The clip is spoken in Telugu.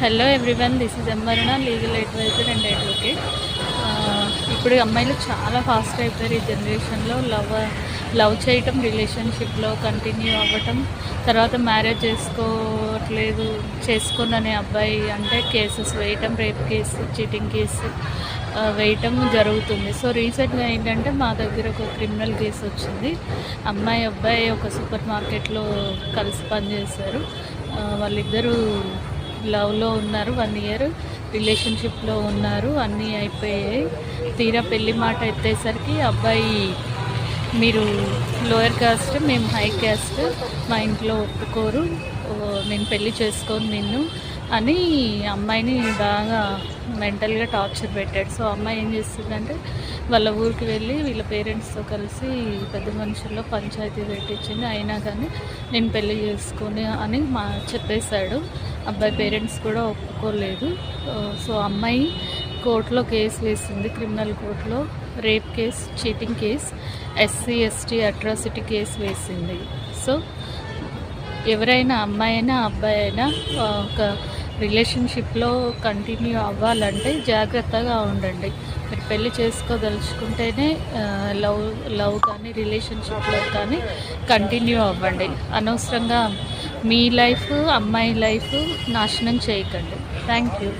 హలో ఎవ్రీవన్ దిస్ ఇస్ ఎంబరణ లీగల్ అడ్వైజర్ అండ్ అడ్వకేట్. ఇప్పుడు అమ్మాయిలు చాలా ఫాస్ట్ అయిపోయారు ఈ జనరేషన్లో. లవ్ లవ్ చేయటం రిలేషన్షిప్లో కంటిన్యూ అవ్వటం తర్వాత మ్యారేజ్ చేసుకోవట్లేదు చేసుకోననే అబ్బాయి అంటే కేసెస్ వేయటం రేప్ కేసు చీటింగ్ కేసు వేయటం జరుగుతుంది. సో రీసెంట్గా ఏంటంటే మా దగ్గర ఒక క్రిమినల్ కేసు వచ్చింది. అమ్మాయి అబ్బాయి ఒక సూపర్ మార్కెట్లో కలిసి పనిచేశారు. వాళ్ళిద్దరూ లవ్లో ఉన్నారు వన్ ఇయర్ రిలేషన్షిప్లో ఉన్నారు అన్నీ అయిపోయాయి. తీరా పెళ్ళి మాట ఎత్తేసరికి అబ్బాయి మీరు లోయర్ కాస్ట్ మేము హై కాస్ట్ మా ఇంట్లో ఒప్పుకోరు. నేను పెళ్ళి చేసుకోను నిన్ను అని అమ్మాయిని బాగా మెంటల్గా టార్చర్ పెట్టాడు. సో అమ్మాయి ఏం చేస్తుందంటే వాళ్ళ ఊరికి వెళ్ళి వీళ్ళ పేరెంట్స్తో కలిసి పెద్ద మనుషుల్లో పంచాయతీ పెట్టించింది. అయినా కానీ నేను పెళ్ళి చేసుకొని అని మా చెప్పేశాడు. అబ్బాయి పేరెంట్స్ కూడా ఒప్పుకోలేదు. సో అమ్మాయి కోర్టులో కేసు వేసింది క్రిమినల్ కోర్టులో rape case cheating case SC ST atrocity case వేసింది. సో ఎవరైనా అమ్మాయి అయినా అబ్బాయి అయినా ఒక రిలేషన్షిప్లో కంటిన్యూ అవ్వాలంటే జాగ్రత్తగా ఉండండి. మీరు పెళ్ళి చేసుకోదలుచుకుంటేనే లవ్ లవ్ కానీ రిలేషన్షిప్లో కానీ కంటిన్యూ అవ్వండి. అనవసరంగా మీ లైఫ్ అమ్మాయి లైఫ్ నాశనం చేయకండి. Thank you.